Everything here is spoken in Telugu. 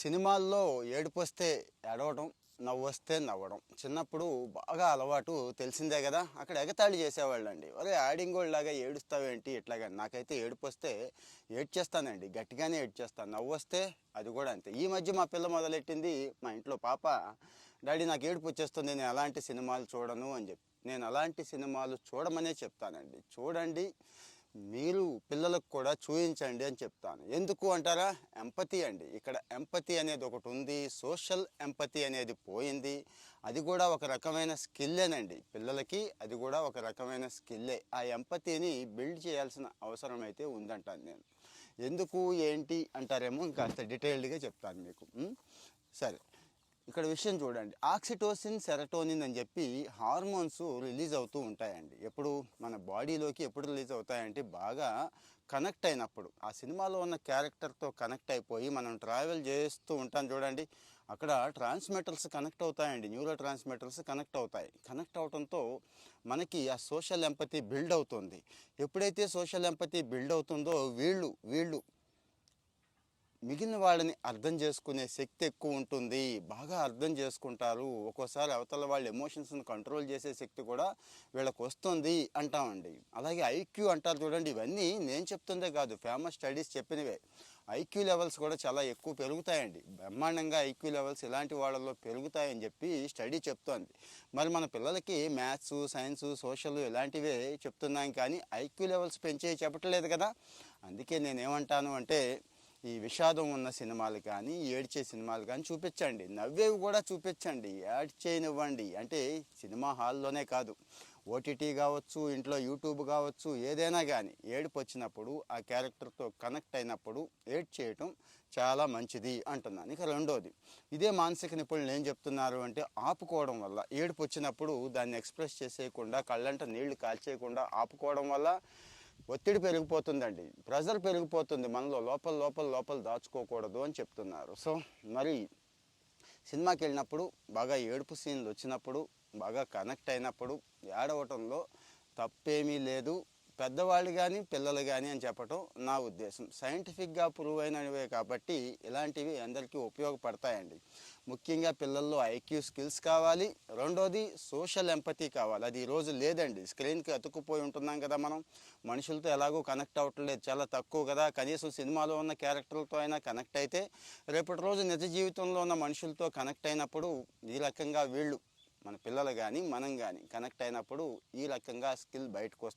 సినిమాల్లో ఏడుపు వస్తే ఏడవడం నవ్వు వస్తే నవ్వడం. చిన్నప్పుడు బాగా అలవాటు తెలిసిందే కదా అక్కడ ఎగతాళి చేసేవాళ్ళండి. ఒరే ఆడింగోళ్ళలాగా ఏడుస్తావేంటి? ఇట్లాగా. నాకైతే ఏడుపు వస్తే ఏడ్చేస్తానండి గట్టిగానే ఏడ్చేస్తాను నవ్వు వస్తే అది కూడా అంతే. ఈ మధ్య మా పిల్ల మొదలెట్టింది మా ఇంట్లో పాప డాడీ నాకు ఏడుపు వచ్చేస్తుంది నేను అలాంటి సినిమాలు చూడను అని చెప్పి. నేను అలాంటి సినిమాలు చూడమనే చెప్తానండి. చూడండి మీరు పిల్లలకు కూడా చూపించండి అని చెప్తాను. ఎందుకు అంటారా? ఎంపతి అండి. ఇక్కడ ఎంపతి అనేది ఒకటి ఉంది. సోషల్ ఎంపతి అనేది పోయింది. అది కూడా ఒక రకమైన స్కిల్లేనండి పిల్లలకి అది కూడా ఒక రకమైన స్కిల్లే ఆ ఎంపతిని బిల్డ్ చేయాల్సిన అవసరం అయితే ఉందంటాను నేను. ఎందుకు ఏంటి అంటారేమో ఇంకాస్త డీటెయిల్డ్గా చెప్తాను మీకు. సరే. ఇక్కడ విషయం చూడండి. ఆక్సిటోసిన్ సెరటోనిన్ అని చెప్పి హార్మోన్స్ రిలీజ్ అవుతూ ఉంటాయండి. ఎప్పుడు మన బాడీలోకి ఎప్పుడు రిలీజ్ అవుతాయంటే బాగా కనెక్ట్ అయినప్పుడు ఆ సినిమాలో ఉన్న క్యారెక్టర్తో కనెక్ట్ అయిపోయి మనం ట్రావెల్ చేస్తూ ఉంటాం చూడండి. అక్కడ ట్రాన్స్మిటర్స్ కనెక్ట్ అవుతాయండి. న్యూరో ట్రాన్స్మిటర్స్ కనెక్ట్ అవుతాయి. కనెక్ట్ అవడంతో మనకి ఆ సోషల్ ఎంపతి బిల్డ్ అవుతుంది. ఎప్పుడైతే సోషల్ ఎంపతి బిల్డ్ అవుతుందో వీళ్ళు వీళ్ళు మిగిలిన వాళ్ళని అర్థం చేసుకునే శక్తి ఎక్కువ ఉంటుంది. బాగా అర్థం చేసుకుంటారు. ఒక్కోసారి అవతల వాళ్ళ ఎమోషన్స్ని కంట్రోల్ చేసే శక్తి కూడా వీళ్ళకి వస్తుంది అంటామండి. అలాగే ఐక్యూ అంటారు చూడండి ఇవన్నీ నేను చెప్తుందే కాదు ఫేమస్ స్టడీస్ చెప్పినవే. ఐక్యూ లెవెల్స్ కూడా చాలా ఎక్కువ పెరుగుతాయండి. బ్రహ్మాండంగా ఐక్యూ లెవెల్స్ ఇలాంటి వాళ్ళలో పెరుగుతాయని చెప్పి స్టడీ చెప్తోంది. మరి మన పిల్లలకి మ్యాథ్స్ సైన్స్ సోషల్ ఇలాంటివే చెప్తున్నాం కానీ ఐక్యూ లెవెల్స్ పెంచే చెప్పట్లేదు కదా. అందుకే నేనేమంటాను అంటే ఈ విషాదం ఉన్న సినిమాలు కానీ ఏడ్చే సినిమాలు కానీ చూపించండి. నవ్వేవి కూడా చూపించండి. యాడ్ చేయనివ్వండి. అంటే సినిమా హాల్లోనే కాదు. ఓటీటీ కావచ్చు ఇంట్లో యూట్యూబ్ కావచ్చు ఏదైనా కానీ ఏడుపు వచ్చినప్పుడు ఆ క్యారెక్టర్తో కనెక్ట్ అయినప్పుడు ఏడ్ చేయటం చాలా మంచిది అంటున్నాను. ఇక రెండోది ఇదే మానసిక నిపుణులు ఏం చెప్తున్నారు అంటే ఆపుకోవడం వల్ల ఏడుపు వచ్చినప్పుడు దాన్ని ఎక్స్ప్రెస్ చేసేయకుండా కళ్ళంట నీళ్ళు కాల్చేయకుండా ఆపుకోవడం వల్ల ఒత్తిడి పెరిగిపోతుందండి. ప్రెజర్ పెరిగిపోతుంది మనలో. లోపల లోపల లోపల దాచుకోకూడదు అని చెప్తున్నారు. సో మరి సినిమాకి వెళ్ళినప్పుడు బాగా ఏడుపు సీన్లు వచ్చినప్పుడు బాగా కనెక్ట్ అయినప్పుడు ఏడవటంలో తప్పేమీ లేదు. పెద్దవాళ్ళు కానీ పిల్లలు కానీ అని చెప్పటం నా ఉద్దేశం. సైంటిఫిక్గా ప్రూవ్ అయినవే కాబట్టి ఇలాంటివి అందరికీ ఉపయోగపడతాయండి. ముఖ్యంగా పిల్లల్లో ఐక్యూ స్కిల్స్ కావాలి. రెండోది సోషల్ ఎంపతి కావాలి. అది ఈరోజు లేదండి. స్క్రీన్కి అతుక్కుపోయి ఉంటున్నాం కదా మనం. మనుషులతో ఎలాగో కనెక్ట్ అవ్వట్లేదు చాలా తక్కువ కదా. కనీసం సినిమాలో ఉన్న క్యారెక్టర్లతో అయినా కనెక్ట్ అయితే రేపటి రోజు నిజ జీవితంలో ఉన్న మనుషులతో కనెక్ట్ అయినప్పుడు ఈ రకంగా వీళ్ళు మన పిల్లలు కానీ మనం కానీ కనెక్ట్ అయినప్పుడు ఈ రకంగా స్కిల్ బయటకు వస్తుంది